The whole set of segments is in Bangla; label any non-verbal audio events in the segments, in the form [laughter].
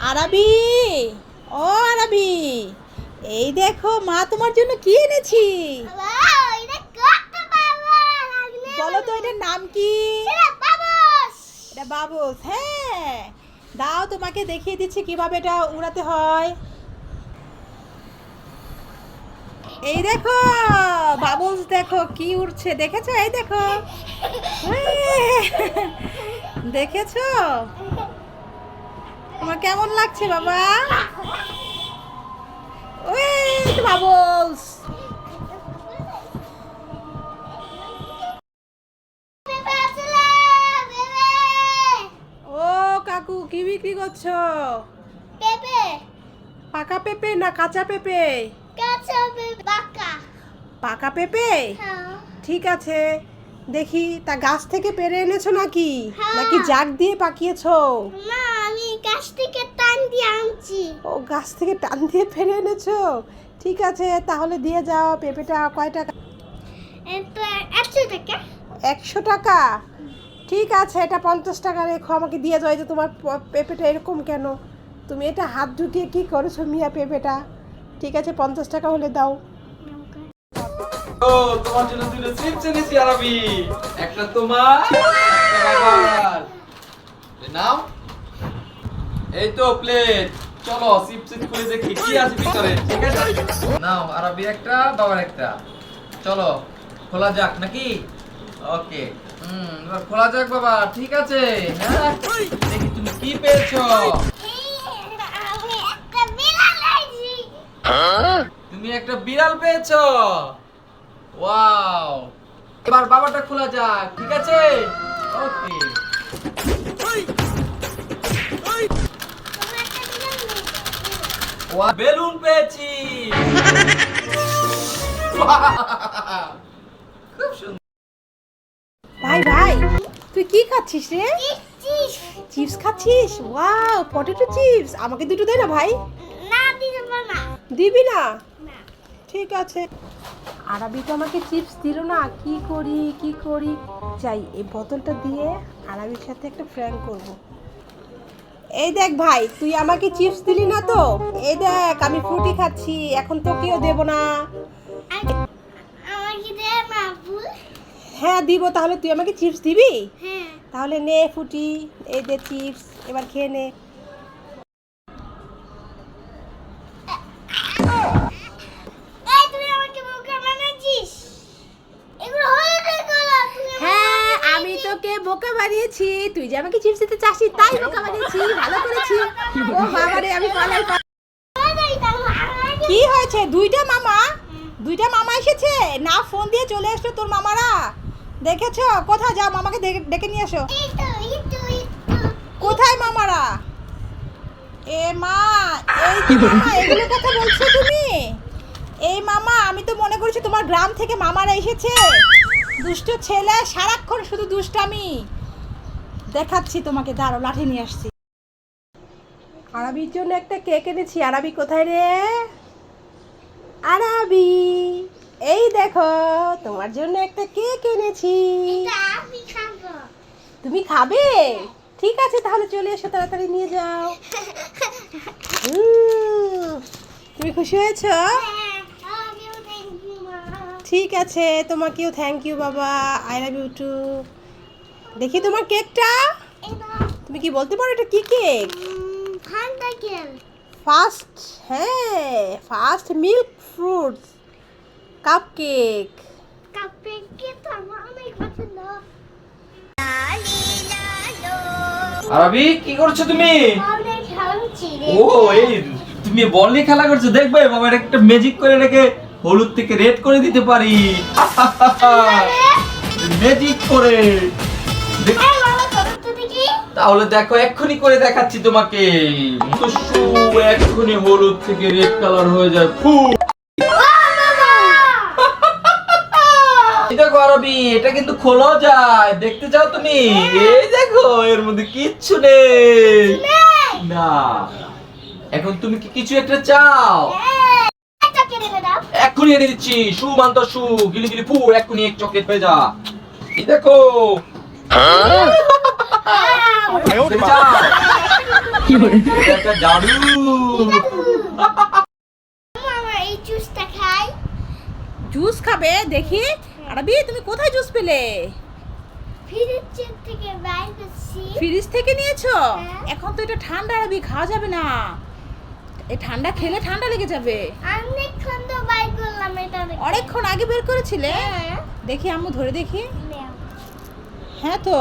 আরাবি, ও আরাবি, এই দেখো মা তোমার জন্য কি এনেছি? বলো তো এটার নাম কি? এটা বাবুস হ্যাঁ। দাও তোমাকে দেখিয়ে দিচ্ছি কীভাবে এটা উড়াতে হয়। এই দেখো, বাবুস দেখো কি উড়ছে, দেখেছ? এই দেখো। হ্যাঁ। দেখেছ? তোমার কেমন লাগছে বাবা? ওই তো ও কাকু কি বিক্রি করছ? পাকা পেঁপে না কাঁচা পেঁপে? পাকা। পেঁপে? ঠিক আছে। দেখি তা গাছ থেকে পেরে এনেছো নাকি? হ্যাঁ। নাকি জাগ দিয়ে পাকিয়েছো? না আমি গাছ থেকে টান দিয়ে আনছি। ও গাছ থেকে টান দিয়ে পেরে এনেছো? ঠিক আছে তাহলে দিয়ে যাও পেঁপেটা কয় টাকা? একশো টাকা। একশো টাকা? ঠিক আছে এটা পঞ্চাশ টাকা রেখো আমাকে দিয়ে যাও যে তোমার পেঁপেটা এরকম কেন? তুমি এটা হাত ঢুকিয়ে কি করেছ মিয়া পেঁপেটা? ঠিক আছে পঞ্চাশ টাকা হলে দাও। ও তোমার জন্য দুটো চিপস এনেছি আরবি। একটা তোমার বাবার। নাও। এই তো প্লেট চলো চিপস খুলে দেখি কি আছে ভিতরে ঠিক আছে? নাও আরবি একটা বাবার একটা। চলো খোলা যাক নাকি? ওকে হুম এবার খোলা যাক বাবা ঠিক আছে। হ্যাঁ দেখি তুমি কি পেয়েছ। আমি একটা বিড়াল আইছি তুমি একটা বিড়াল পেয়েছ। ওয়াও এবার বাবাটা খোলা যাক ঠিক আছে? ওকে। ওয়া বেলুন পেয়েছি। খুব সুন্দর। ভাই ভাই তুই কি খাচ্ছিস রে? চিপস। চিপস খাচ্ছিস? ওয়াও পটেটো চিপস আমাকে দুটো দে না ভাই। না পারব না। দিবি না? না। ঠিক আছে। আরবি তো আমাকে চিপস দিল না কি করি কি করি? চাই এই বোতলটা দিয়ে আরবির সাথে একটা ফ্র্যাঙ্ক করব। এই দেখ ভাই তুই আমাকে চিপস দিলি না তো? এই দেখ আমি ফ্রুটি খাচ্ছি এখন তোকেও দেব না। আমাকে দে না হ্যাঁ দিব তাহলে তুই আমাকে চিপস দিবি? হ্যাঁ। তাহলে নে ফুটি এই দে চিপস এবার খেয়ে নে। বানিয়েছি তুই যে আমাকে চিপস দিতে চাসি তাই বোকা বানিয়েছি ভালো করেছি। ও বাবারে আমি পালাই কি হয়েছে? দুইটা মামা? দুইটা মামা এসেছে? না ফোন দিয়ে চলে এসছো তোর মামারা। দেখেছ? কোথায়? যাও মামাকে ডেকে- নিয়ে এসো কোথায় মামারা? এ মা এই মামা এগুলো কথা বলছো তুমি? এই মামা আমি তো মনে করছি তোমার গ্রাম থেকে মামারা এসেছে। দুষ্ট ছেলে সারাক্ষণ শুধু দুষ্টামি। দেখাচ্ছি তোমাকে দাঁড়ো লাঠি নিয়ে আসছি। আরবির জন্য একটা কেক এনেছি। আরবি কোথায় রে? আরবি। এই দেখো তোমার জন্য একটা কেক এনেছি। তুমি খাবে? ঠিক আছে তাহলে চলে এসো তাড়াতাড়ি নিয়ে যাও। তুমি খুশি হয়েছো? ঠিক আছে তোমাকেও থ্যাংক ইউ বাবা। আই লাভ ইউ টু দেখি তোমার কেকটা। তুমি কি বলতে পারো এটা কি কেক? ফার্স্ট হ্যাঁ first milk fruits cup cake আরবি কি করছ তুমি? ও এই তুমি বল নিয়ে খেলা করছ দেখবে বাবার একটা ম্যাজিক করে রেখে হলুদ থেকে রেড করে দিতে পারি। [laughs] ম্যাজিক করে। তাহলে দেখো এক্ষুনি করে দেখাচ্ছি তোমাকে। এক্ষুনি হলুদ থেকে রেড কালার হয়ে যায়। ফু। এই দেখো আরবি এটা কিন্তু খোলা যায়। দেখতে চাও তুমি? এই দেখো এর মধ্যে কিচ্ছু নেই। না। এখন তুমি কি কিছু একটা চাও? এক্ষুনি এনে দিচ্ছি। মান্ত শু গিলি গিলি ফু এক্ষুনি এক চকলেট পেয়ে যা। এই দেখো জুস খাবে দেখি। আরবি তুমি কোথায় জুস পেলে? ফ্রিজ থেকে নিয়েছো? হ্যাঁ। এখন তো এটা ঠান্ডা আরবি খাওয়া যাবে না। এই ঠান্ডা খেলে ঠান্ডা লেগে যাবে। অনেকক্ষণ তো বাইর করলাম এটা অনেকক্ষণ আগে বের করেছিলে? হ্যাঁ। দেখি আম্মু ধরে দেখি। হ্যাঁ তো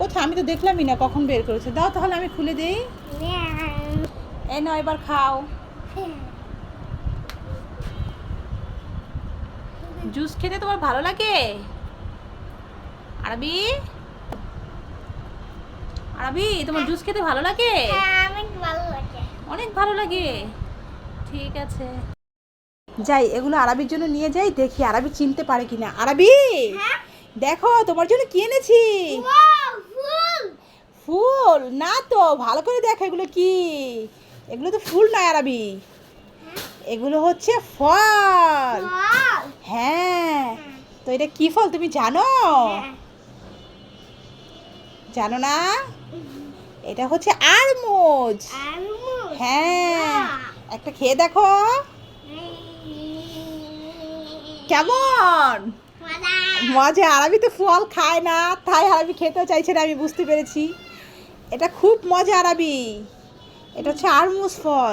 কোথায়? আমি তো দেখলামই না কখন বের করেছে। দাও তাহলে আমি খুলে দিই। এই নাও এবার খাও। জুস খেতে তোমার ভালো লাগে? আরবি? আরবি তোমার জুস খেতে ভালো লাগে? হ্যাঁ অনেক ভালো লাগে। অনেক ভালো লাগে। ঠিক আছে। যাই এগুলো আরবির জন্য নিয়ে যাই দেখি আরবি চিনতে পারে কিনা। আরবি? হ্যাঁ দেখো তোমার জন্য কি এনেছি? ফুল। না তো ভালো করে দেখো এগুলো কি। এগুলো তো ফুল নয় আরবি এগুলো হচ্ছে ফল। হ্যাঁ। তো এটা কি ফল তুমি জানো? হ্যাঁ। জানো না? এটা হচ্ছে আরমুজ। হ্যাঁ। একটা খেয়ে দেখো। কেমন? মজা আরবি তো ফল খায় না, তাই আরবি খেতেও চাইছে না, আমি বুঝতে পেরেছি। এটা খুব মজা আরবি। এটা হচ্ছে আরমুজ ফল।